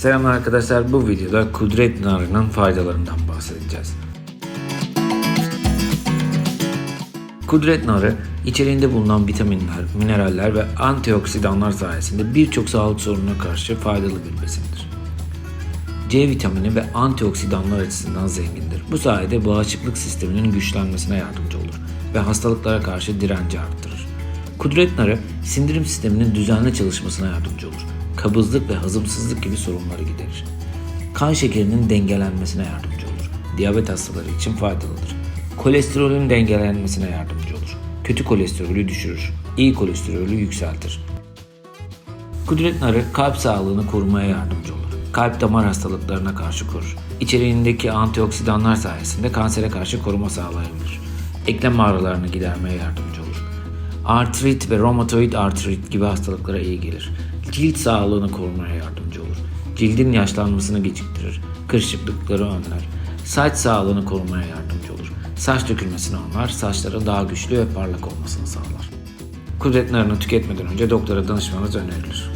Selamlar arkadaşlar. Bu videoda kudret narının faydalarından bahsedeceğiz. Kudret narı içeriğinde bulunan vitaminler, mineraller ve antioksidanlar sayesinde birçok sağlık sorununa karşı faydalı bir besindir. C vitamini ve antioksidanlar açısından zengindir. Bu sayede bağışıklık sisteminin güçlenmesine yardımcı olur ve hastalıklara karşı direnci arttırır. Kudret narı sindirim sisteminin düzenli çalışmasına yardımcı olur. Kabızlık ve hazımsızlık gibi sorunları giderir. Kan şekerinin dengelenmesine yardımcı olur. Diyabet hastaları için faydalıdır. Kolesterolün dengelenmesine yardımcı olur. Kötü kolesterolü düşürür. İyi kolesterolü yükseltir. Kudret narı kalp sağlığını korumaya yardımcı olur. Kalp damar hastalıklarına karşı korur. İçeriğindeki antioksidanlar sayesinde kansere karşı koruma sağlayabilir. Eklem ağrılarını gidermeye yardımcı olur. Artrit ve romatoid artrit gibi hastalıklara iyi gelir. Cilt sağlığını korumaya yardımcı olur. Cildin yaşlanmasını geciktirir. Kırışıklıkları önler. Saç sağlığını korumaya yardımcı olur. Saç dökülmesini önler, saçların daha güçlü ve parlak olmasını sağlar. Kudret narını tüketmeden önce doktora danışmanız önerilir.